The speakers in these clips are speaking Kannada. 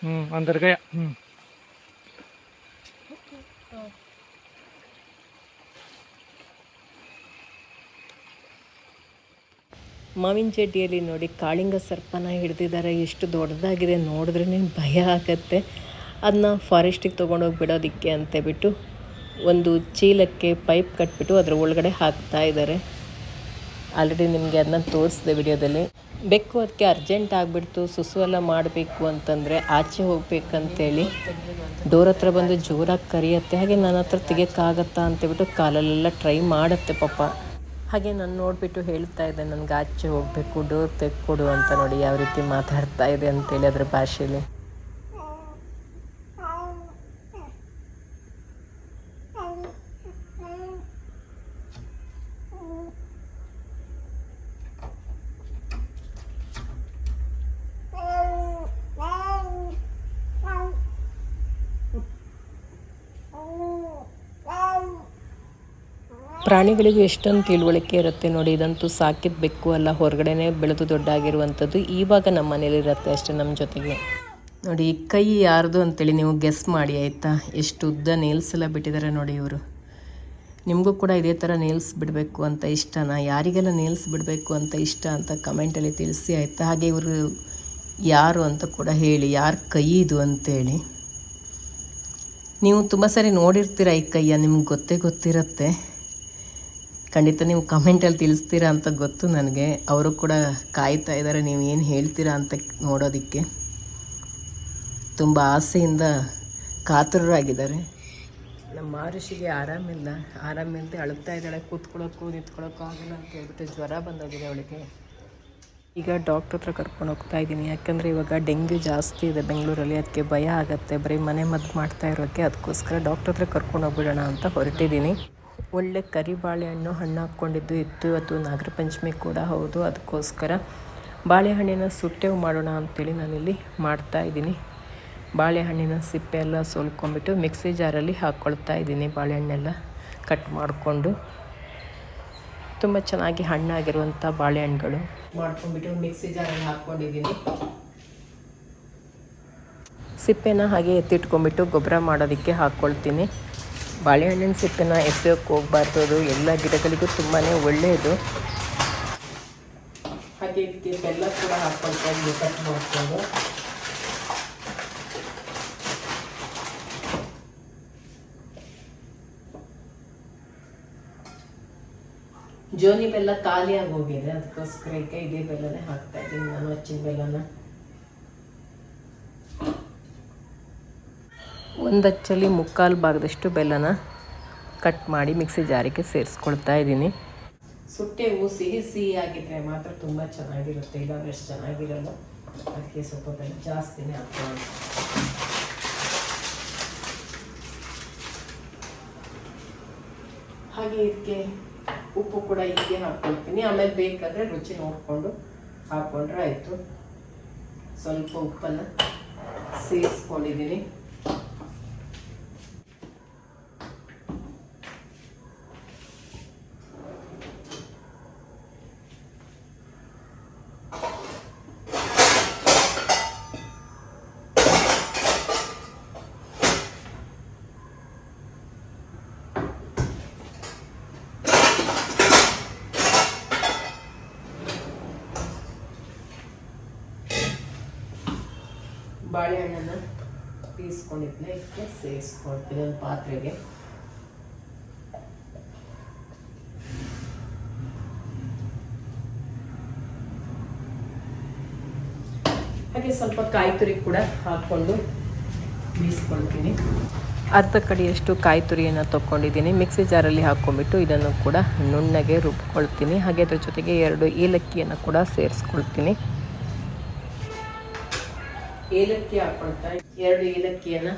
ಹ್ಮ್ गया ಹ್ಮ್. ಮಾವಿನ ಚಡ್ಡಿಯಲ್ಲಿ ನೋಡಿ ಕಾಳಿಂಗ ಸರ್ಪನ ಹಿಡ್ದಿದ್ದಾರೆ. ಎಷ್ಟು ದೊಡ್ಡದಾಗಿದೆ ನೋಡಿದ್ರೇ ಭಯ ಆಗತ್ತೆ. ಅದನ್ನ ಫಾರೆಸ್ಟಿಗೆ ತೊಗೊಂಡೋಗಿ ಬಿಡೋದಕ್ಕೆ ಅಂತ ಬಿಟ್ಟು ಒಂದು ಚೀಲಕ್ಕೆ ಪೈಪ್ ಕಟ್ಬಿಟ್ಟು ಅದರ ಒಳಗಡೆ ಹಾಕ್ತಾ ಇದ್ದಾರೆ ಆಲ್ರೆಡಿ ನಿಮಗೆ ಅದನ್ನ ತೋರಿಸಿದೆ ವಿಡಿಯೋದಲ್ಲಿ. ಬೆಕ್ಕು ಅದಕ್ಕೆ ಅರ್ಜೆಂಟ್ ಆಗಿಬಿಡ್ತು, ಸುಸು ಎಲ್ಲ ಮಾಡಬೇಕು ಅಂತಂದರೆ ಆಚೆ ಹೋಗ್ಬೇಕಂತೇಳಿ ಡೋರ್ ಹತ್ರ ಬಂದು ಜೋರಾಗಿ ಕರಿಯತ್ತೆ. ಹಾಗೆ ನನ್ನ ಹತ್ರ ತೆಗಿಯೋಕ್ಕಾಗತ್ತಾ ಅಂತೇಳ್ಬಿಟ್ಟು ಕಾಲಲ್ಲೆಲ್ಲ ಟ್ರೈ ಮಾಡುತ್ತೆ ಪಾಪ. ಹಾಗೆ ನಾನು ನೋಡಿಬಿಟ್ಟು ಹೇಳ್ತಾ ಇದ್ದೆ, ನನಗೆ ಆಚೆ ಹೋಗಬೇಕು ಡೋರ್ ತೆಕ್ಕೊಡು ಅಂತ ನೋಡಿ ಯಾವ ರೀತಿ ಮಾತಾಡ್ತಾ ಇದೆ ಅಂತೇಳಿ ಅದರ ಭಾಷೆಯಲ್ಲಿ ಪ್ರಾಣಿಗಳಿಗೂ ಎಷ್ಟೊಂದು ತಿಳುವಳಿಕೆ ಇರುತ್ತೆ ನೋಡಿ, ಇದಂತೂ ಸಾಕಿದ ಬೆಕ್ಕು ಅಲ್ಲ, ಹೊರಗಡೆನೆ ಬೆಳೆದು ದೊಡ್ಡಾಗಿರುವಂಥದ್ದು. ಇವಾಗ ನಮ್ಮ ಮನೇಲಿರುತ್ತೆ ಅಷ್ಟೇ ನಮ್ಮ ಜೊತೆಗೆ. ನೋಡಿ ಕೈ ಯಾರ್ದು ಅಂತೇಳಿ ನೀವು ಗೆಸ್ ಮಾಡಿ, ಆಯಿತಾ? ಎಷ್ಟು ಉದ್ದ ನೇಲ್ಸ್ ಎಲ್ಲ ಬಿಟ್ಟಿದ್ದಾರೆ ನೋಡಿ ಇವರು. ನಿಮಗೂ ಕೂಡ ಇದೇ ಥರ ನೇಲ್ಸ್ ಬಿಡಬೇಕು ಅಂತ ಇಷ್ಟನಾ? ಯಾರಿಗೆಲ್ಲ ನೇಲ್ಸ್ ಬಿಡಬೇಕು ಅಂತ ಇಷ್ಟ ಅಂತ ಕಮೆಂಟಲ್ಲಿ ತಿಳಿಸಿ ಆಯಿತಾ? ಹಾಗೆ ಇವರು ಯಾರು ಅಂತ ಕೂಡ ಹೇಳಿ, ಯಾರ ಕೈ ಇದು ಅಂತೇಳಿ ನೀವು ತುಂಬ ಸರಿ ನೋಡಿರ್ತೀರ ಈ ಕೈಯ, ನಿಮ್ಗೆ ಗೊತ್ತೇ ಗೊತ್ತಿರುತ್ತೆ. ಖಂಡಿತ ನೀವು ಕಮೆಂಟಲ್ಲಿ ತಿಳಿಸ್ತೀರಾ ಅಂತ ಗೊತ್ತು ನನಗೆ. ಅವರು ಕೂಡ ಕಾಯ್ತಾ ಇದ್ದಾರೆ ನೀವು ಏನು ಹೇಳ್ತೀರಾ ಅಂತ ನೋಡೋದಕ್ಕೆ. ತುಂಬ ಆಸೆಯಿಂದ ಕಾತುರರಾಗಿದ್ದಾರೆ. ನಮ್ಮ ಮಹರ್ಷಿಗೆ ಆರಾಮಿಲ್ಲ ಆರಾಮಿಲ್ಲದೆ ಅಳುತ್ತಾ ಇದ್ದಾಳೆ ಕೂತ್ಕೊಳ್ಳೋಕ್ಕೂ ನಿಂತ್ಕೊಳ್ಳೋಕ್ಕೂ ಆಗಿಲ್ಲ ಅಂತ ಹೇಳ್ಬಿಟ್ಟು ಜ್ವರ ಬಂದೋಗಿದೆ ಅವಳಿಗೆ. ಈಗ ಡಾಕ್ಟ್ರ ಹತ್ರ ಕರ್ಕೊಂಡು ಹೋಗ್ತಾ ಇದ್ದೀನಿ. ಯಾಕಂದರೆ ಇವಾಗ ಡೆಂಗ್ಯೂ ಜಾಸ್ತಿ ಇದೆ ಬೆಂಗಳೂರಲ್ಲಿ, ಅದಕ್ಕೆ ಭಯ ಆಗುತ್ತೆ. ಬರೀ ಮನೆ ಮದ್ದು ಮಾಡ್ತಾ ಇರೋಕ್ಕೆ ಅದಕ್ಕೋಸ್ಕರ ಡಾಕ್ಟ್ರ ಹತ್ರ ಕರ್ಕೊಂಡು ಹೋಗ್ಬಿಡೋಣ ಅಂತ ಹೊರಟಿದ್ದೀನಿ. ಒಳ್ಳೆ ಕರಿ ಬಾಳೆಹಣ್ಣು ಹಣ್ಣು ಹಾಕ್ಕೊಂಡಿದ್ದು ಇತ್ತು. ಇವತ್ತು ನಾಗರ ಪಂಚಮಿ ಕೂಡ ಹೌದು. ಅದಕ್ಕೋಸ್ಕರ ಬಾಳೆಹಣ್ಣಿನ ಸುಟ್ಟೆವು ಮಾಡೋಣ ಅಂತೇಳಿ ನಾನಿಲ್ಲಿ ಮಾಡ್ತಾ ಇದ್ದೀನಿ. ಬಾಳೆಹಣ್ಣಿನ ಸಿಪ್ಪೆ ಎಲ್ಲ ಸೋಲ್ಕೊಂಡ್ಬಿಟ್ಟು ಮಿಕ್ಸಿ ಜಾರಲ್ಲಿ ಹಾಕ್ಕೊಳ್ತಾ ಇದ್ದೀನಿ. ಬಾಳೆಹಣ್ಣೆಲ್ಲ ಕಟ್ ಮಾಡಿಕೊಂಡು. ತುಂಬ ಚೆನ್ನಾಗಿ ಹಣ್ಣಾಗಿರುವಂಥ ಬಾಳೆಹಣ್ಣುಗಳು ಮಾಡ್ಕೊಂಡ್ಬಿಟ್ಟು ಮಿಕ್ಸಿ ಜಾರಲ್ಲಿ ಹಾಕ್ಕೊಂಡಿದ್ದೀನಿ. ಸಿಪ್ಪೆನ ಹಾಗೆ ಎತ್ತಿಟ್ಕೊಂಡ್ಬಿಟ್ಟು ಗೊಬ್ಬರ ಮಾಡೋದಕ್ಕೆ ಹಾಕ್ಕೊಳ್ತೀನಿ ಬಾಳೆಹಣ್ಣಿನ ಸಿಪ್ಪೆನ ಎಸೆಯೋಕ್ಕೆ ಹೋಗ್ಬಾರ್ದು. ಅದು ಎಲ್ಲ ಗಿಡಗಳಿಗೂ ತುಂಬಾ ಒಳ್ಳೆಯದು. ಹಾಗೆ ಇದಕ್ಕೆ ಬೆಲ್ಲ ಕೂಡ ಹಾಕ್ಕೊಳ್ತಾ ಇದ್ದೀನಿ, ಕಟ್ ಮಾಡಿಕೊಂಡು. ಜೋನಿ ಬೆಲ್ಲ ಖಾಲಿಯಾಗಿ ಹೋಗಿದೆ. ಅದಕ್ಕೋಸ್ಕರ ಈಗ ಇದೇ ಬೆಲ್ಲನೇ ಹಾಕ್ತಾ ಇದ್ದೀನಿ ನಾನು ಹಚ್ಚಿನ ಬೆಲ್ಲನ. ಒಂದು ಹಚ್ಚಲ್ಲಿ ಮುಕ್ಕಾಲು ಭಾಗದಷ್ಟು ಬೆಲ್ಲನ ಕಟ್ ಮಾಡಿ ಮಿಕ್ಸಿ ಜಾರಿಗೆ ಸೇರಿಸ್ಕೊಳ್ತಾ ಇದ್ದೀನಿ. ಸುಟ್ಟೆ ಹೂ ಸಿಹಿ ಸಿಹಿ ಆಗಿದ್ರೆ ಮಾತ್ರ ತುಂಬ ಚೆನ್ನಾಗಿರುತ್ತೆ. ಇಲ್ಲಾಂದ್ರೆ ಅಷ್ಟು ಚೆನ್ನಾಗಿರಲ್ಲ. ಅದಕ್ಕೆ ಸ್ವಲ್ಪ ಬೆಲ್ಲ ಜಾಸ್ತಿನೇ ಹಾಕ್ತಾ ಹಾಗೆ ಇದಕ್ಕೆ ಉಪ್ಪು ಕೂಡ ಹೀಗೆ ಹಾಕ್ಕೊಳ್ತೀನಿ. ಆಮೇಲೆ ಬೇಕಾದರೆ ರುಚಿ ನೋಡಿಕೊಂಡು ಹಾಕ್ಕೊಂಡ್ರೆ ಆಯಿತು. ಸ್ವಲ್ಪ ಉಪ್ಪನ್ನು ಸೇರಿಸ್ಕೊಂಡಿದ್ದೀನಿ. ಬಾಳೆಹಣ್ಣನ್ನು ಬೀಸ್ಕೊಂಡಿದ್ನ ಇದಕ್ಕೆ ಸೇರಿಸ್ಕೊಳ್ತೀನಿ ಒಂದು ಪಾತ್ರೆಗೆ. ಹಾಗೆ ಸ್ವಲ್ಪ ಕಾಯಿ ತುರಿ ಕೂಡ ಹಾಕ್ಕೊಂಡು ಬೀಸ್ಕೊಳ್ತೀನಿ ಅರ್ಧ ಕಡಿಯಷ್ಟು ಕಾಯಿ ತುರಿಯನ್ನು ತೊಗೊಂಡಿದ್ದೀನಿ ಮಿಕ್ಸಿ ಜಾರಲ್ಲಿ ಹಾಕ್ಕೊಂಡ್ಬಿಟ್ಟು ಇದನ್ನು ಕೂಡ ನುಣ್ಣಗೆ ರುಬ್ಕೊಳ್ತೀನಿ. ಹಾಗೆ ಅದ್ರ ಜೊತೆಗೆ ಎರಡು ಏಲಕ್ಕಿಯನ್ನು ಕೂಡ ಸೇರಿಸ್ಕೊಳ್ತೀನಿ. ಏಲಕ್ಕಿ ಹಾಕ್ಕೊಳ್ತಾ ಎರಡು ಏಲಕ್ಕಿಯನ್ನು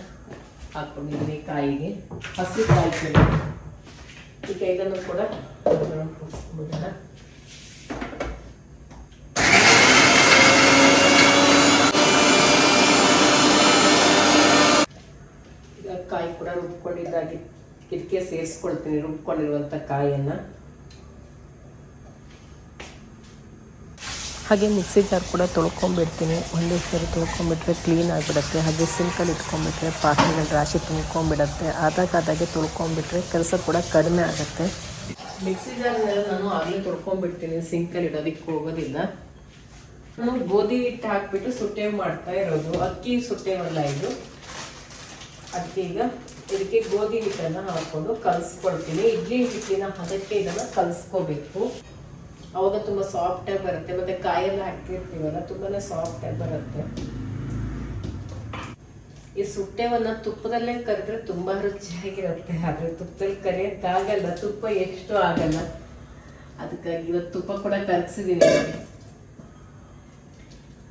ಹಾಕ್ಕೊಂಡಿದ್ದೀನಿ ಕಾಯಿಗೆ. ಹಸಿ ಕಾಯಿ ತುರಿ ಈಗ ಇದನ್ನು ಕೂಡ ಹುರಿಸ್ಬಿಡೋಣ. ಈಗ ಕಾಯಿ ಕೂಡ ರುಬ್ಕೊಂಡಿದ್ದಾಗಿ ಇದಕ್ಕೆ ಸೇರಿಸ್ಕೊಳ್ತೀನಿ. ರುಬ್ಕೊಂಡಿರುವಂಥ ಕಾಯನ್ನು ಹಾಗೆ ಮಿಕ್ಸಿ ಜಾರ್ ಕೂಡ ತೊಳ್ಕೊಂಬಿಡ್ತೀನಿ. ಒಂದೇ ಸರಿ ತೊಳ್ಕೊಂಬಿಟ್ರೆ ಕ್ಲೀನ್ ಆಗಿಬಿಡುತ್ತೆ. ಹಾಗೆ ಸಿಂಕಲ್ಲಿ ಇಟ್ಕೊಂಬಿಟ್ರೆ ಪಾತ್ರೆಗಳ ರಾಶಿ ತುಂಬ್ಕೊಂಬಿಡುತ್ತೆ. ಆದಾಗಾದಾಗೆ ತೊಳ್ಕೊಂಬಿಟ್ರೆ ಕೆಲಸ ಕೂಡ ಕಡಿಮೆ ಆಗುತ್ತೆ. ಮಿಕ್ಸಿ ಜಾರ್ನೆಲ್ಲ ನಾನು ಆಗಲೇ ತೊಳ್ಕೊಂಬಿಡ್ತೀನಿ. ಸಿಂಕಲ್ಲಿ ಇಡೋದಕ್ಕೆ ಹೋಗೋದಿಲ್ಲ. ನಾನು ಗೋಧಿ ಹಿಟ್ಟು ಹಾಕ್ಬಿಟ್ಟು ಸುಟ್ಟೆ ಮಾಡ್ತಾ ಇರೋದು. ಅಕ್ಕಿ ಸುಟ್ಟೆ ಮಾಡಲ್ಲ ಇದು. ಈಗ ಇದಕ್ಕೆ ಗೋಧಿ ಹಿಟ್ಟನ್ನು ಹಾಕ್ಕೊಂಡು ಕಲಸ್ಕೊಳ್ತೀನಿ. ಇಡ್ಲಿ ಹಿಟ್ಟಿನ ಹದಕ್ಕೆ ಇದನ್ನು ಕಲಿಸ್ಕೋಬೇಕು. ಅವಾಗ ತುಂಬ ಸಾಫ್ಟಾಗಿ ಬರುತ್ತೆ. ಮತ್ತೆ ಕಾಯೆಲ್ಲ ಹಾಕಿರ್ತೀವಲ್ಲ ತುಂಬಾನೇ ಸಾಫ್ಟಾಗಿ ಬರುತ್ತೆ. ಈ ಸುಟ್ಟೆವನ್ನ ತುಪ್ಪದಲ್ಲೇ ಕರೆದ್ರೆ ತುಂಬಾ ರುಚಿಯಾಗಿರುತ್ತೆ. ಆದ್ರೆ ತುಪ್ಪದಲ್ಲಿ ಕರಿಯಕ್ಕಾಗಲ್ಲ ತುಪ್ಪ ಎಷ್ಟು ಆಗಲ್ಲ. ಅದಕ್ಕಾಗಿ ಇವತ್ತು ತುಪ್ಪ ಕೂಡ ಕರ್ಸಿದೀನಿ ನೋಡಿ.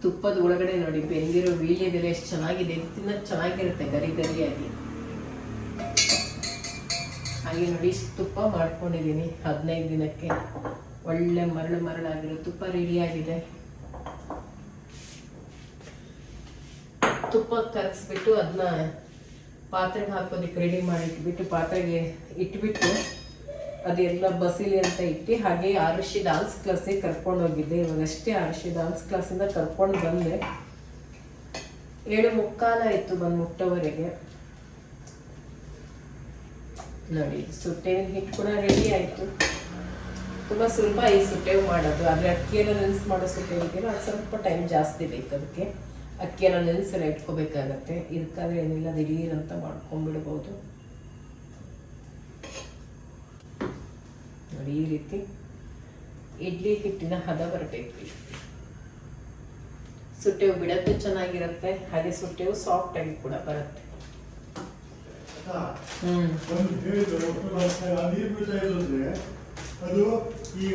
ತುಪ್ಪದ ಒಳಗಡೆ ನೋಡಿ, ಬೆಂದಿರೋ ವೀಳ್ಯದೆಲೆ ಎಷ್ಟು ಚೆನ್ನಾಗಿದೆ. ಇದು ತಿನ್ನೋದು ಚೆನ್ನಾಗಿರುತ್ತೆ ಗರಿ ಗರಿಯಾಗಿ. ಹಾಗೆ ನೋಡಿ, ಇಷ್ಟು ತುಪ್ಪ ಮಾಡ್ಕೊಂಡಿದ್ದೀನಿ ಹದಿನೈದು ದಿನಕ್ಕೆ. ಒಳ್ಳೆ ಮರಳು ಮರಳಾಗಿರೋ ತುಪ್ಪ ರೆಡಿಯಾಗಿದೆ ತುಪ್ಪ ಕರಗಿಸ್ಬಿಟ್ಟು ಅದನ್ನ ಪಾತ್ರೆಗೆ ಹಾಕೋದಕ್ಕೆ ರೆಡಿ ಮಾಡಿ ಇಟ್ಬಿಟ್ಟು ಪಾತ್ರೆಗೆ ಇಟ್ಬಿಟ್ಟು ಅದೆಲ್ಲ ಬಸಿಲಿ ಅಂತ ಇಟ್ಟು ಹಾಗೆ ಆರುಷಿ ಡಾನ್ಸ್ ಕ್ಲಾಸಿಗೆ ಕರ್ಕೊಂಡು ಹೋಗಿದ್ದೆ. ಇವಾಗಷ್ಟೇ ಆರುಷಿ ಡಾನ್ಸ್ ಕ್ಲಾಸಿಂದ ಕರ್ಕೊಂಡು ಬಂದೆ. ಏಳು ಮುಕ್ಕಾಲ ಆಯಿತು ಬಂದು ಮುಟ್ಟೋವರೆಗೆ. ನೋಡಿ, ಸುಟ್ಟೇನು ಹಿಟ್ಟು ಕೂಡ ರೆಡಿ ಆಯಿತು. ತುಂಬ ಸುಲಭ ಈ ಸುಟ್ಟೇವು ಮಾಡೋದು. ಆದರೆ ಅಕ್ಕಿಯನ್ನು ನೆನೆಸಿ ಮಾಡೋ ಸುಟ್ಟೇವಿಗೆ ಅದು ಸ್ವಲ್ಪ ಟೈಮ್ ಜಾಸ್ತಿ ಬೇಕು ಅದಕ್ಕೆ ಅಕ್ಕಿಯನ್ನು ನೆನೆಸೆಲ್ಲ ಇಟ್ಕೋಬೇಕಾಗತ್ತೆ. ಇದಕ್ಕಾದ್ರೆ ಏನಿಲ್ಲ ದಿಢೀರ್ ಅಂತ ಮಾಡ್ಕೊಂಡ್ಬಿಡ್ಬೋದು. ನೋಡಿ ಈ ರೀತಿ. ಇಡ್ಲಿ ಹಿಟ್ಟಿನ ಹದ ಬರಬೇಕು ಸುಟ್ಟೆವು ಬಿಡೋದು ಚೆನ್ನಾಗಿರುತ್ತೆ. ಹಾಗೆ ಸುಟ್ಟೆವು ಸಾಫ್ಟ್ ಆಗಿ ಕೂಡ ಬರುತ್ತೆ. ಹ್ಮ್. ಅದು ಈ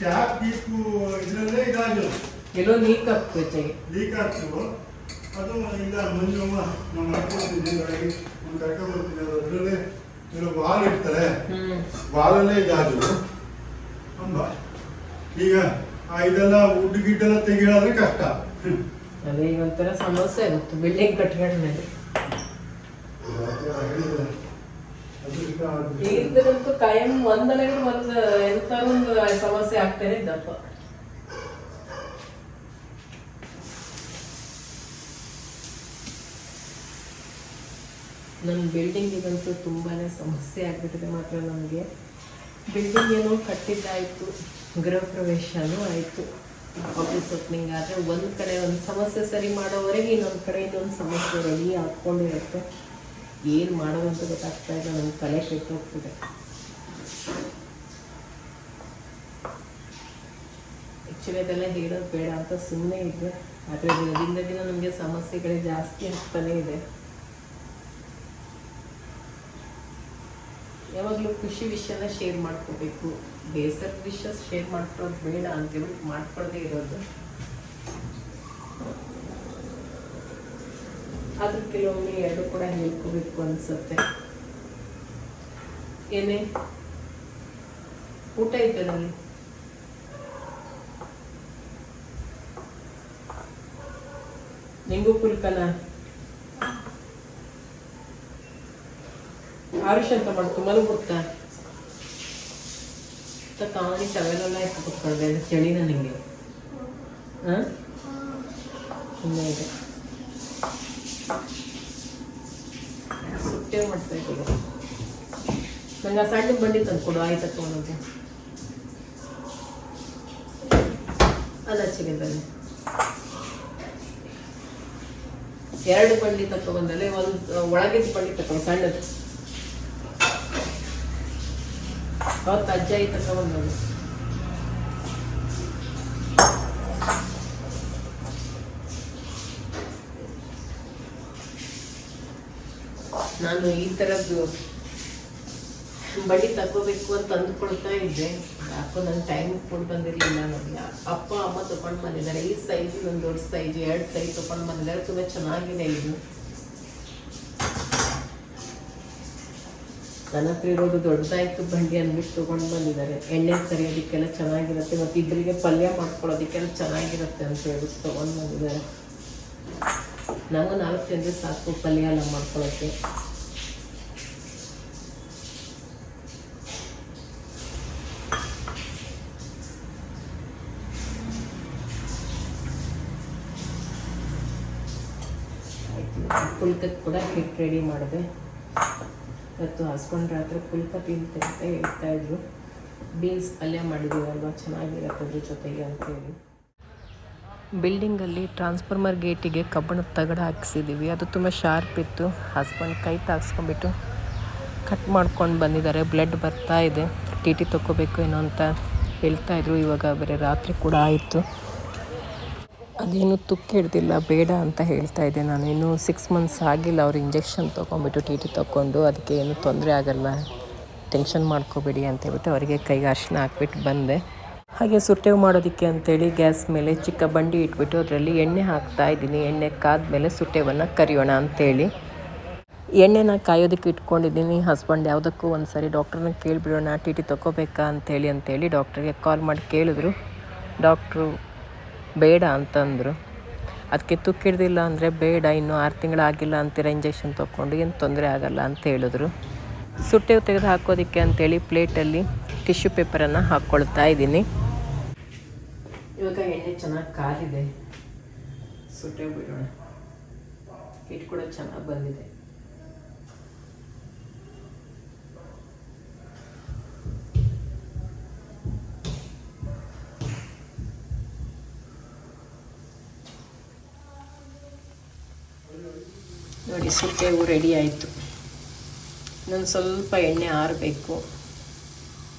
ಟ್ಯಾಪ್ ಗೀಪು ಇದರಲ್ಲೇ ಇದಾಗಿಲ್ಲ ಎಲ್ಲೋ ಲೀಕ್ ಕಪ್ ಹೆಚ್ಚಾಗಿ. ಲೀಕ್ ಆಗ್ತಿವು ಅದು ಇಲ್ಲ ಮಂಜು ನಾವು ಮಾಡ್ಕೊಡ್ತೀನಿ ಬೆಳಗ್ಗೆ ಒಂದು ಕರ್ಕೊಂಡು ಬರ್ತೀನಿ ಅದು ಅದರಲ್ಲೇ ಇವರು ವಾಲ್ ಇರ್ತಾರೆ ವಾಲಲ್ಲೇ ಇದಾದ್ರು. ಅಂಬ ಈಗ ಆ ಇದೆಲ್ಲ ಉಡ್ಡು ಗಿಡ್ಡೆಲ್ಲ ತೆಗಿಯೋದ್ರೆ ಕಷ್ಟ. ಅದೇ ಈಗ ಒಂಥರ ಸಮಸ್ಯೆ ಆಗುತ್ತೆ ಬಿಲ್ಡಿಂಗ್ ಕಟ್ಕೊಂಡ ಮೇಲೆ ಹೇಳಿದ್ದಾರೆ. ಈಗಿದ್ದಂತೂ ಕಾಯಂ ಒಂದಲ್ಲ ಒಂದು ಎಂತ ಒಂದು ಸಮಸ್ಯೆ ಇದ್ದಪ್ಪ ನನ್ನ ಬಿಲ್ಡಿಂಗಿಗಂತೂ ತುಂಬಾ ಸಮಸ್ಯೆ ಆಗ್ಬಿಟ್ಟಿದೆ ಮಾತ್ರ ನಮಗೆ. ಬಿಲ್ಡಿಂಗ್ ಏನೋ ಕಟ್ಟಿದ್ದಾಯಿತು, ಗೃಹ ಪ್ರವೇಶನೂ ಆಯಿತು. ಆಫೀಸ್ ಓಪನಿಂಗ್ ಆದರೆ ಒಂದು ಕಡೆ ಒಂದು ಸಮಸ್ಯೆ ಸರಿ ಮಾಡೋವರೆಗೆ ಇನ್ನೊಂದು ಕಡೆ ಇನ್ನೊಂದು ಸಮಸ್ಯೆ ರೆಡಿ ಹಾಕ್ಕೊಂಡಿರುತ್ತೆ ಏನು ಮಾಡೋದಂತ ಗೊತ್ತಾಗ್ತಾ ಇಲ್ಲ ನನ್ನ ತಲೆ ಕೆಟ್ಟೋಗ್ತಿದೆ ಆ್ಯಕ್ಚುಲಿ ಅದೆಲ್ಲ ಹೇಳೋದು ಬೇಡ ಅಂತ ಸುಮ್ಮನೆ ಇದ್ದೆ. ಆದರೆ ದಿನದಿಂದ ದಿನ ನಮಗೆ ಸಮಸ್ಯೆಗಳೇ ಜಾಸ್ತಿ ಆಗ್ತಾನೇ ಇದೆ. ಯಾವಾಗಲೂ ಖುಷಿ ವಿಷಯನ ಶೇರ್ ಮಾಡ್ಕೋಬೇಕು. ಬೇಸರದ ವಿಷಯ ಶೇರ್ ಮಾಡ್ಕೊಳ್ಳೋದು ಬೇಡ ಅಂತೇಳಿ ಮಾಡ್ಕೊಳ್ಳದೆ ಇರೋದು. ಆದ್ರೂ ಕೆಲವೊಮ್ಮೆ ಎರಡು ಕೂಡ ಹೇಳ್ಕೋಬೇಕು ಅನ್ಸುತ್ತೆ. ಏನೇ? ಊಟ ಇದೆ ನನಗೆ ನಿಂಗೂ ಕುಲ್ಕನ ಆರುಷ್ ಅಂತ ಮಾಡ್ತು? ಮಲಗುತ್ತಾ ತಾನಿ ಟವೆಲೆಲ್ಲ ಇಟ್ಟು ಕುತ್ಕೊಂಡೆ. ಚಳಿನ ನನಗೆ ಹಾಂ? ಇದೆ. ಸುಟ್ಟೆ ಮಾಡಬೇಕು ಇದ್ದೀವಿ. ನಂಗೆ ಸಣ್ಣ ಬಂಡಿ ತಂದ್ಕೊಡು ಆಯ್ತು ತಗೊಂಡೋಗಿ ಅಲ್ಲ ಬನ್ನಿ. ಎರಡು ಬಂಡಿ ತಗೊಬಂದಲ್ಲಿ ಒಂದು, ಒಳಗಿದ್ದ ಬಂಡಿ ತಗೊಂಡು ಸಣ್ಣದು. ಅವತ್ತು ಅಜ್ಜಾಯಿ ಈ ನಾನು ಈ ಥರದ್ದು ಬಳಿ ತಗೋಬೇಕು ಅಂತ ಅಂದ್ಕೊಳ್ತಾ ಇದ್ದೆ. ಯಾಕೋ ನನ್ನ ಟೈಮ್ ಕೊಟ್ಟು ಬಂದಿರಲಿಲ್ಲ ನೋಡಿ. ಅಪ್ಪ, ಅಮ್ಮ ತಗೊಂಡು ಬಂದಿದ್ದಾರೆ. ಈ ಸೈಜ್ ಒಂದು ದೊಡ್ಡ ಸೈಜ್ ಎರಡು ಸೈಜ್ ತೊಗೊಂಡು ಬಂದಿದ್ದಾರೆ. ತುಂಬ ಚೆನ್ನಾಗಿದೆ ಇದು. ನನ್ನ ಹತ್ರ ಇರೋದು ದೊಡ್ಡದಾಯ್ತು ಬಂಡಿ ಅಂದ್ಬಿಟ್ಟು ತೊಗೊಂಡು ಬಂದಿದ್ದಾರೆ. ಎಣ್ಣೆ ಕರಿಯೋದಕ್ಕೆಲ್ಲ ಚೆನ್ನಾಗಿರುತ್ತೆ ಮತ್ತು ಇಬ್ಬರಿಗೆ ಪಲ್ಯ ಮಾಡ್ಕೊಳ್ಳೋದಕ್ಕೆಲ್ಲ ಚೆನ್ನಾಗಿರುತ್ತೆ ಅಂತ ಹೇಳ್ಬಿಟ್ಟು ತೊಗೊಂಡು ಬಂದಿದ್ದಾರೆ. ನಾವು ನಾಲ್ಕು ಜನರಿಗೆ ಸಾಕು ಪಲ್ಯ ಎಲ್ಲ ಮಾಡ್ಕೊಳ್ಳೋಕ್ಕೆ. ಪುಲ್ಕಕ್ಕೆ ಕೂಡ ಹಿಟ್ಟು ರೆಡಿ ಮಾಡಿದೆ. ಇವತ್ತು ಹಸ್ಬೆಂಡ್ ರಾತ್ರಿ ಕುಲ್ಕ ತಿಂತೆ ಅಂತ ಹೇಳ್ತಾ ಇದ್ರು. ಬೀನ್ಸ್ ಪಲ್ಯ ಮಾಡಿದ್ದೀವಲ್ವ? ಚೆನ್ನಾಗಿರುತ್ತೆ ಅದ್ರ ಜೊತೆಗೆ ಅಂತೇಳಿ ಬಿಲ್ಡಿಂಗಲ್ಲಿ ಟ್ರಾನ್ಸ್ಫಾರ್ಮರ್ ಗೇಟಿಗೆ ಕಬ್ಬಣದ ತಗಡ ಹಾಕಿಸಿದ್ದೀವಿ ಅದು ತುಂಬ ಶಾರ್ಪ್ ಇತ್ತು. ಹಸ್ಬೆಂಡ್ ಕೈ ತಾಗಿಸ್ಕೊಂಬಿಟ್ಟು ಕಟ್ ಮಾಡ್ಕೊಂಡು ಬಂದಿದ್ದಾರೆ. ಬ್ಲಡ್ ಬರ್ತಾ ಇದೆ. ಟಿ ಟಿ ತೊಗೋಬೇಕು ಏನೋ ಅಂತ ಹೇಳ್ತಾ ಇದ್ರು. ಇವಾಗ ಬರೀ ರಾತ್ರಿ ಕೂಡ ಆಯಿತು. ಅದೇನು ತುಕ್ಕ ಹಿಡ್ದಿಲ್ಲ ಬೇಡ ಅಂತ ಹೇಳ್ತಾ ಇದ್ದೆ ನಾನು. ಇನ್ನೂ ಸಿಕ್ಸ್ ಮಂತ್ಸ್ ಆಗಿಲ್ಲ, ಅವ್ರು ಇಂಜೆಕ್ಷನ್ ತೊಗೊಂಬಿಟ್ಟು ಟಿ ಟಿ ತೊಗೊಂಡು ಅದಕ್ಕೆ ಏನು ತೊಂದರೆ ಆಗಲ್ಲ. ಟೆನ್ಷನ್ ಮಾಡ್ಕೋಬೇಡಿ ಅಂತ ಹೇಳ್ಬಿಟ್ಟು ಅವರಿಗೆ ಕೈಗೆ ಅರ್ಶಿನ ಹಾಕ್ಬಿಟ್ಟು ಬಂದೆ. ಹಾಗೆ ಸುಟ್ಟೆವು ಮಾಡೋದಕ್ಕೆ ಅಂತೇಳಿ ಗ್ಯಾಸ್ ಮೇಲೆ ಚಿಕ್ಕ ಬಂಡಿ ಇಟ್ಬಿಟ್ಟು ಅದರಲ್ಲಿ ಎಣ್ಣೆ ಹಾಕ್ತಾ ಇದ್ದೀನಿ. ಎಣ್ಣೆ ಕಾದ್ಮೇಲೆ ಸುಟ್ಟೆವನ್ನು ಕರಿಯೋಣ ಅಂತೇಳಿ. ಎಣ್ಣೆನ ಕಾಯೋದಕ್ಕೆ ಇಟ್ಕೊಂಡಿದ್ದೀನಿ. ಹಸ್ಬೆಂಡ್ ಯಾವುದಕ್ಕೂ ಒಂದು ಸರಿ ಡಾಕ್ಟ್ರನ್ನ ಕೇಳಿಬಿಡೋಣ ಟಿ ಟಿ ತೊಗೋಬೇಕಾ ಅಂತೇಳಿ ಅಂತೇಳಿ ಡಾಕ್ಟ್ರಿಗೆ ಕಾಲ್ ಮಾಡಿ ಕೇಳಿದ್ರು. ಡಾಕ್ಟ್ರು ಬೇಡ ಅಂತಂದರು. ಅದಕ್ಕೆ ತುಕ್ಕಿಡ್ದಿಲ್ಲ ಅಂದರೆ ಬೇಡ, ಇನ್ನೂ ಆರು ತಿಂಗಳಾಗಿಲ್ಲ ಅಂತೀರ ಇಂಜೆಕ್ಷನ್ ತೊಗೊಂಡು ಏನು ತೊಂದರೆ ಆಗಲ್ಲ ಅಂತ ಹೇಳಿದ್ರು. ಸುಟ್ಟೆ ತೆಗೆದು ಹಾಕೋದಕ್ಕೆ ಅಂತೇಳಿ ಪ್ಲೇಟಲ್ಲಿ ಟಿಶ್ಯೂ ಪೇಪರನ್ನು ಹಾಕ್ಕೊಳ್ತಾ ಇದ್ದೀನಿ. ಇವಾಗ ಎಣ್ಣೆ ಚೆನ್ನಾಗಿ ಕಾದಿದೆ ಸುಟ್ಟೆ ಬಿಡೋಣ. ಹಿಟ್ಟು ಕೂಡ ಚೆನ್ನಾಗಿ ಬಂದಿದೆ. ನೋಡಿ ಸುಟ್ಟೆವು ರೆಡಿ ಆಯಿತು. ಇನ್ನೊಂದು ಸ್ವಲ್ಪ ಎಣ್ಣೆ ಆರಬೇಕು.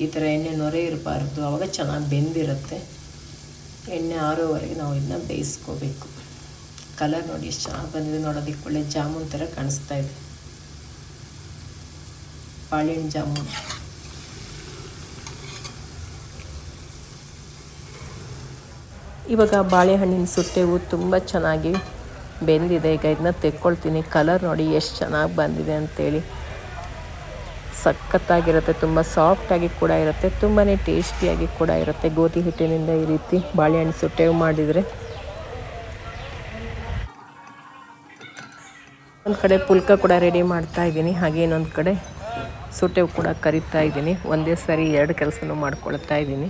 ಈ ಥರ ಎಣ್ಣೆ ನೊರೆ ಇರಬಾರ್ದು. ಆವಾಗ ಚೆನ್ನಾಗಿ ಬೆಂದಿರುತ್ತೆ. ಎಣ್ಣೆ ಆರೋವರೆಗೆ ನಾವು ಇದನ್ನ ಬೇಯಿಸ್ಕೋಬೇಕು. ಕಲರ್ ನೋಡಿ, ಎಷ್ಟು ಚೆನ್ನಾಗಿ ಬಂದಿದೆ ನೋಡೋದಕ್ಕೆ ಒಳ್ಳೆ ಜಾಮೂನ್ ಥರ ಕಾಣಿಸ್ತಾ ಇದೆ. ಬಾಳೆಹಣ್ಣು ಜಾಮೂನ್. ಇವಾಗ ಬಾಳೆಹಣ್ಣಿನ ಸುಟ್ಟೆವು ತುಂಬ ಚೆನ್ನಾಗಿ ಬೆಂದಿದೆ. ಈಗ ಇದನ್ನ ತೆಕ್ಕೊಳ್ತೀನಿ. ಕಲರ್ ನೋಡಿ ಎಷ್ಟು ಚೆನ್ನಾಗಿ ಬಂದಿದೆ ಅಂತೇಳಿ. ಸಖತ್ತಾಗಿರುತ್ತೆ. ತುಂಬ ಸಾಫ್ಟಾಗಿ ಕೂಡ ಇರುತ್ತೆ. ತುಂಬಾ ಟೇಸ್ಟಿಯಾಗಿ ಕೂಡ ಇರುತ್ತೆ. ಗೋಧಿ ಹಿಟ್ಟಿನಿಂದ ಈ ರೀತಿ ಬಾಳೆಹಣ್ಣು ಸುಟ್ಟೆವು ಮಾಡಿದರೆ. ಒಂದು ಕಡೆ ಪುಲ್ಕ ಕೂಡ ರೆಡಿ ಮಾಡ್ತಾ ಇದ್ದೀನಿ. ಹಾಗೆ ಇನ್ನೊಂದು ಕಡೆ ಸುಟ್ಟೆವು ಕೂಡ ಕರಿತಾ ಇದ್ದೀನಿ. ಒಂದೇ ಸಾರಿ ಎರಡು ಕೆಲಸನೂ ಮಾಡ್ಕೊಳ್ತಾ ಇದ್ದೀನಿ.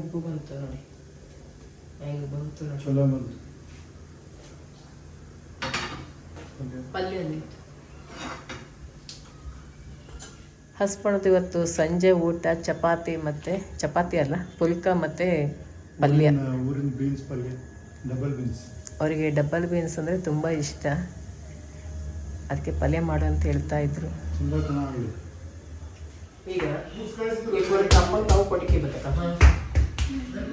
ಉಪ್ಪು ಬಂತು ನೋಡಿ. ಹೆಂಗೆ ಬಂತು ನೋಡಿ. ಚಲೋ ಬಂತು. ಪಲ್ಯ ಹಸ್ಬಣದು ಇವತ್ತು ಸಂಜೆ ಊಟ ಚಪಾತಿ ಮತ್ತು ಚಪಾತಿ ಅಲ್ಲ ಪುಲ್ಕ ಮತ್ತು ಪಲ್ಯ. ಊರಿನ ಬೀನ್ಸ್ ಪಲ್ಯ ಡಬಲ್ ಬೀನ್ಸ್ ಅವರಿಗೆ ಡಬಲ್ ಬೀನ್ಸ್ ಅಂದರೆ ತುಂಬ ಇಷ್ಟ. ಅದಕ್ಕೆ ಪಲ್ಯ ಮಾಡು ಅಂತ ಹೇಳ್ತಾ ಇದ್ರು. ತುಂಬ ಚೆನ್ನಾಗಿದೆ. ಈಗ ಈಗ ಕಪ್ಪಲ್ ನಾವು ಕೊಟ್ಟಿಗೆ ಬರ್ತಕ್ಕ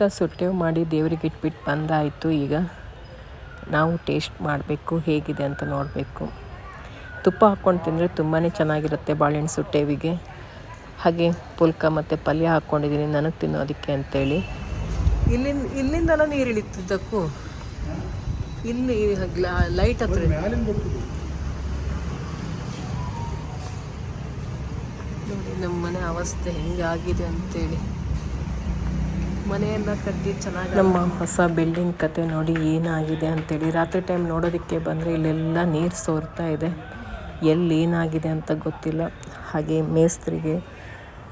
ಇವಾಗ ಸುಟ್ಟೇವು ಮಾಡಿ ದೇವರಿಗೆ ಇಟ್ಬಿಟ್ಟು ಬಂದಾಯಿತು ಈಗ. ನಾವು ಟೇಸ್ಟ್ ಮಾಡಬೇಕು, ಹೇಗಿದೆ ಅಂತ ನೋಡಬೇಕು. ತುಪ್ಪ ಹಾಕ್ಕೊಂಡು ತಿಂದರೆ ತುಂಬಾ ಚೆನ್ನಾಗಿರುತ್ತೆ ಬಾಳೆಹಣ್ಣು ಸುಟ್ಟೇವಿಗೆ. ಹಾಗೆ ಪುಲ್ಕ ಮತ್ತು ಪಲ್ಯ ಹಾಕ್ಕೊಂಡಿದ್ದೀನಿ, ನನಗೆ ತಿನ್ನೋದಕ್ಕೆ ಅಂತೇಳಿ. ಇಲ್ಲಿಂದ ಇಲ್ಲಿಂದಲೂ ನೀರು ಇಳಿತಿದ್ದಕ್ಕೂ ಇಲ್ಲಿ ಲೈಟ್ ಹತ್ರ ನೋಡಿ ನಮ್ಮ ಮನೆ ಅವಸ್ಥೆ ಹೆಂಗಾಗಿದೆ ಅಂತೇಳಿ. ಮನೆಯೆಲ್ಲ ಕಟ್ಟಿ ಚೆನ್ನಾಗಿ ನಮ್ಮ ಹೊಸ ಬಿಲ್ಡಿಂಗ್ ಕತೆ ನೋಡಿ ಏನಾಗಿದೆ ಅಂತೇಳಿ. ರಾತ್ರಿ ಟೈಮ್ ನೋಡೋದಕ್ಕೆ ಬಂದರೆ ಇಲ್ಲೆಲ್ಲ ನೀರು ಸೋರ್ತಾ ಇದೆ. ಎಲ್ಲಿ ಏನಾಗಿದೆ ಅಂತ ಗೊತ್ತಿಲ್ಲ. ಹಾಗೆ ಮೇಸ್ತ್ರಿಗೆ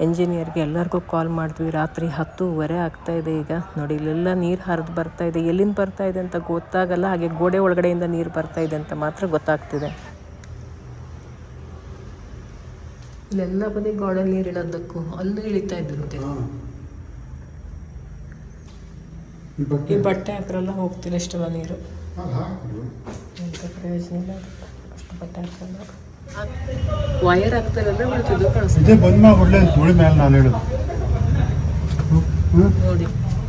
ಎಂಜಿನಿಯರ್ಗೆ ಎಲ್ಲರಿಗೂ ಕಾಲ್ ಮಾಡಿದ್ವಿ. ರಾತ್ರಿ ಹತ್ತೂವರೆ ಆಗ್ತಾ ಇದೆ ಈಗ. ನೋಡಿ ಇಲ್ಲೆಲ್ಲ ನೀರು ಹರಿದು ಬರ್ತಾ ಇದೆ. ಎಲ್ಲಿಂದ ಬರ್ತಾ ಇದೆ ಅಂತ ಗೊತ್ತಾಗಲ್ಲ. ಹಾಗೆ ಗೋಡೆ ಒಳಗಡೆಯಿಂದ ನೀರು ಬರ್ತಾ ಇದೆ ಅಂತ ಮಾತ್ರ ಗೊತ್ತಾಗ್ತಿದೆ. ಇಲ್ಲೆಲ್ಲ ಬಂದು ಗೋಡೆ ನೀರು ಇಳೋದಕ್ಕೂ ಅಲ್ಲೂ ಇಳಿತಾ ಇದ್ರಂತೆ ಹಾಂ ಈ ಬಟ್ಟೆ? ಹಾಕ್ರಲ್ಲ ಹೋಗ್ತಿಲ್ಲ ಇಷ್ಟೆಲ್ಲ ನೀರು. ಎಂಥ ಪ್ರಯೋಜನ ಇಲ್ಲ. ಅಷ್ಟು ಬಟ್ಟೆ ಹಾಕಲ್ಲ ವೈರ್ ಹಾಕ್ತಾರಲ್ಲ ಉಳಿತಿದ್ದು ಕಾಣಿಸ್ತದೆ ಬಂದ್ ಮಾಡ್ಬಿಡ್ಲೆ ಧೂಳಿ ಮೇಲೆ ನಾನು ಹೇಳುದು. ನೋಡಿ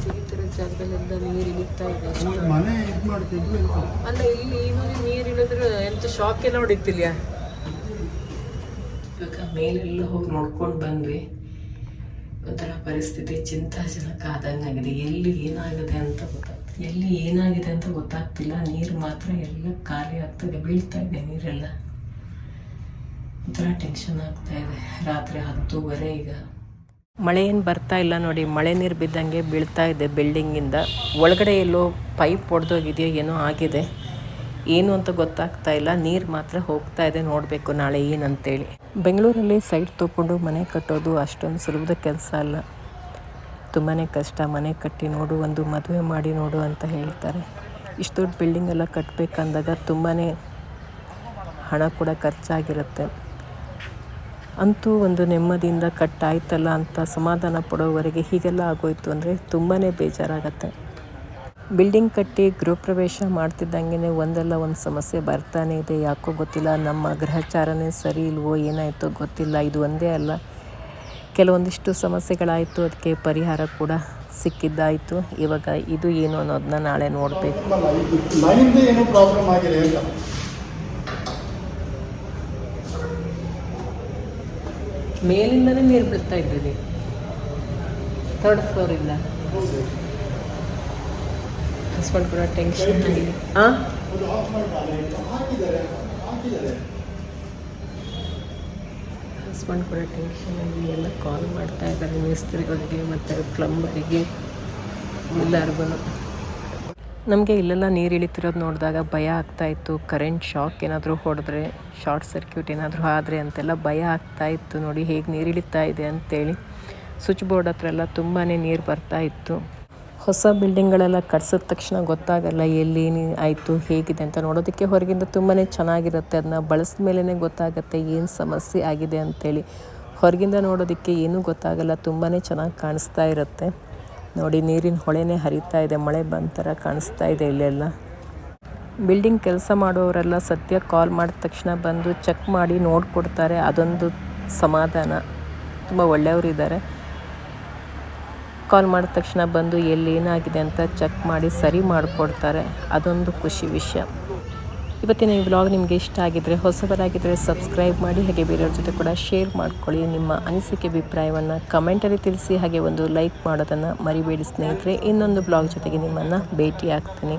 ಈ ಥರ ನೀರು ಇಳಿತಾ ಇದೆ ಮನೆ ಇದು ಮಾಡ್ತಿದ್ರು ಅಲ್ಲ ಇಲ್ಲಿ ನೀರು ಇಳಿದ್ರೆ ಶಾಕ್ ಎಲ್ಲ ಹೊಡಿತಿಲ್ಲ ಇವಾಗ ಮೇಲೆಲ್ಲ ಹೋಗಿ ನೋಡ್ಕೊಂಡು ಬಂದ್ವಿ. ಒಂಥರ ಪರಿಸ್ಥಿತಿ ಚಿಂತಾಜನಕ ಆದಂಗಾಗಿದೆ. ಎಲ್ಲಿ ಏನಾಗಿದೆ ಅಂತ ಗೊತ್ತಾಗ್ತದೆ ಎಲ್ಲಿ ಏನಾಗಿದೆ ಅಂತ ಗೊತ್ತಾಗ್ತಿಲ್ಲ. ನೀರು ಮಾತ್ರ ಎಲ್ಲ ಖಾಲಿ ಆಗ್ತದೆ, ಬೀಳ್ತಾ ಇದೆ ನೀರೆಲ್ಲ. ಒಂಥರ ಟೆನ್ಷನ್ ಆಗ್ತಾ ಇದೆ. ರಾತ್ರಿ ಹತ್ತೂವರೆ ಈಗ. ಮಳೆ ಏನು ಬರ್ತಾ ಇಲ್ಲ ನೋಡಿ. ಮಳೆ ನೀರು ಬಿದ್ದಂಗೆ ಬೀಳ್ತಾ ಇದೆ ಬಿಲ್ಡಿಂಗಿಂದ. ಒಳಗಡೆ ಎಲ್ಲೋ ಪೈಪ್ ಒಡೆದೋಗಿದೆಯೋ ಏನೋ ಆಗಿದೆ. ಏನು ಅಂತ ಗೊತ್ತಾಗ್ತಾ ಇಲ್ಲ. ನೀರು ಮಾತ್ರ ಹೋಗ್ತಾ ಇದೆ. ನೋಡಬೇಕು ನಾಳೆ ಏನಂತೇಳಿ. ಬೆಂಗಳೂರಲ್ಲಿ ಸೈಟ್ ತೊಗೊಂಡು ಮನೆ ಕಟ್ಟೋದು ಅಷ್ಟೊಂದು ಸುಲಭದ ಕೆಲಸ ಅಲ್ಲ. ತುಂಬಾ ಕಷ್ಟ. ಮನೆ ಕಟ್ಟಿ ನೋಡು, ಒಂದು ಮದುವೆ ಮಾಡಿ ನೋಡು ಅಂತ ಹೇಳ್ತಾರೆ. ಇಷ್ಟು ದೊಡ್ಡ ಬಿಲ್ಡಿಂಗ್ ಎಲ್ಲ ಕಟ್ಟಬೇಕಂದಾಗ ತುಂಬಾ ಹಣ ಕೂಡ ಖರ್ಚಾಗಿರುತ್ತೆ. ಅಂತೂ ಒಂದು ನೆಮ್ಮದಿಯಿಂದ ಕಟ್ಟಾಯ್ತಲ್ಲ ಅಂತ ಸಮಾಧಾನ ಪಡೋವರೆಗೆ ಹೀಗೆಲ್ಲ ಆಗೋಯ್ತು ಅಂದರೆ ತುಂಬಾ ಬೇಜಾರಾಗತ್ತೆ. ಬಿಲ್ಡಿಂಗ್ ಕಟ್ಟಿ ಗೃಹಪ್ರವೇಶ ಮಾಡ್ತಿದ್ದಂಗೆ ಒಂದಲ್ಲ ಒಂದು ಸಮಸ್ಯೆ ಬರ್ತಾನೆ ಇದೆ. ಯಾಕೋ ಗೊತ್ತಿಲ್ಲ ನಮ್ಮ ಗ್ರಹಚಾರನೇ ಸರಿ ಇಲ್ವೋ ಏನಾಯಿತೋ ಗೊತ್ತಿಲ್ಲ. ಇದು ಒಂದೇ ಅಲ್ಲ ಕೆಲವೊಂದಿಷ್ಟು ಸಮಸ್ಯೆಗಳಾಯಿತು ಅದಕ್ಕೆ ಪರಿಹಾರ ಕೂಡ ಸಿಕ್ಕಿದ್ದಾಯಿತು. ಇವಾಗ ಇದು ಏನು ಅನ್ನೋದನ್ನ ನಾಳೆ ನೋಡಬೇಕು. ಮನೆಯಿಂದ ಏನೋ ಪ್ರಾಬ್ಲಮ್ ಆಗಿದೆ ಅಂತ. ಮೇಲಿಂದನೇ ನೀರು ಬಿಡ್ತಾ ಇದ್ದೀವಿ. ಥರ್ಡ್ ಫ್ಲೋರಿಂದ ಹಸ್ಬೆಂಡ್ ಕೂಡ ಟೆನ್ಷನ್ ಆಗಿದೆ ಹಾಂ ಹಸ್ಬೆಂಡ್ ಕೂಡ ಟೆನ್ಷನ್ ಆಗಿ ಎಲ್ಲ ಕಾಲ್ ಮಾಡ್ತಾ ಇದ್ದಾರೆ ಮೇಸ್ತ್ರಿಗಳಿಗೆ ಮತ್ತು ಪ್ಲಂಬರಿಗೆ ಎಲ್ಲರಿಗೂ. ನಮಗೆ ಇಲ್ಲೆಲ್ಲ ನೀರು ಇಳಿತಿರೋದು ನೋಡಿದಾಗ ಭಯ ಆಗ್ತಾ ಇತ್ತು. ಕರೆಂಟ್ ಶಾಕ್ ಏನಾದರೂ ಹೊಡೆದ್ರೆ ಶಾರ್ಟ್ ಸರ್ಕ್ಯೂಟ್ ಏನಾದರೂ ಆದರೆ ಅಂತೆಲ್ಲ ಭಯ ಆಗ್ತಾ ಇತ್ತು. ನೋಡಿ ಹೇಗೆ ನೀರು ಇಳಿತಾ ಇದೆ ಅಂತೇಳಿ. ಸ್ವಿಚ್ ಬೋರ್ಡ್ ಹತ್ರ ಎಲ್ಲ ತುಂಬಾ ನೀರು ಬರ್ತಾ ಇತ್ತು. ಹೊಸ ಬಿಲ್ಡಿಂಗ್ಗಳೆಲ್ಲ ಕಟ್ಸಿದ ತಕ್ಷಣ ಗೊತ್ತಾಗಲ್ಲ ಎಲ್ಲಿ ಆಯಿತು, ಹೇಗಿದೆ ಅಂತ ನೋಡೋದಕ್ಕೆ ಹೊರಗಿಂದ ತುಂಬಾ ಚೆನ್ನಾಗಿರುತ್ತೆ. ಅದನ್ನ ಬಳಸಿದ ಮೇಲೇ ಗೊತ್ತಾಗುತ್ತೆ ಏನು ಸಮಸ್ಯೆ ಆಗಿದೆ ಅಂತೇಳಿ. ಹೊರಗಿಂದ ನೋಡೋದಕ್ಕೆ ಏನೂ ಗೊತ್ತಾಗಲ್ಲ ತುಂಬಾ ಚೆನ್ನಾಗಿ ಕಾಣಿಸ್ತಾ ಇರುತ್ತೆ. ನೋಡಿ, ನೀರಿನ ಹೊಳೆನೇ ಹರಿತಾ ಇದೆ, ಮಳೆ ಬಂದ ಥರ ಕಾಣಿಸ್ತಾ ಇದೆ ಇಲ್ಲೆಲ್ಲ. ಬಿಲ್ಡಿಂಗ್ ಕೆಲಸ ಮಾಡುವವರೆಲ್ಲ ಸದ್ಯ ಕಾಲ್ ಮಾಡಿದ ತಕ್ಷಣ ಬಂದು ಚೆಕ್ ಮಾಡಿ ನೋಡಿಕೊಡ್ತಾರೆ, ಅದೊಂದು ಸಮಾಧಾನ. ತುಂಬ ಒಳ್ಳೆಯವರಿದ್ದಾರೆ. ಕಾಲ್ ಮಾಡಿದ ತಕ್ಷಣ ಬಂದು ಎಲ್ಲಿ ಏನಾಗಿದೆ ಅಂತ ಚೆಕ್ ಮಾಡಿ ಸರಿ ಮಾಡಿಕೊಡ್ತಾರೆ. ಅದೊಂದು ಖುಷಿ ವಿಷಯ. ಇವತ್ತಿನ ಈ ವ್ಲಾಗ್ ನಿಮಗೆ ಇಷ್ಟ ಆಗಿದ್ದರೆ ಹೊಸಬರಾಗಿದ್ದರೆ ಸಬ್ಸ್ಕ್ರೈಬ್ ಮಾಡಿ, ಹಾಗೆ ಬೇರೆಯವ್ರ ಜೊತೆ ಕೂಡ ಶೇರ್ ಮಾಡ್ಕೊಳ್ಳಿ. ನಿಮ್ಮ ಅನಿಸಿಕೆ, ಅಭಿಪ್ರಾಯವನ್ನು ಕಮೆಂಟಲ್ಲಿ ತಿಳಿಸಿ, ಹಾಗೆ ಒಂದು ಲೈಕ್ ಮಾಡೋದನ್ನು ಮರಿಬೇಡಿ ಸ್ನೇಹಿತರೆ. ಇನ್ನೊಂದು ಬ್ಲಾಗ್ ಜೊತೆಗೆ ನಿಮ್ಮನ್ನು ಭೇಟಿ ಆಗ್ತೀನಿ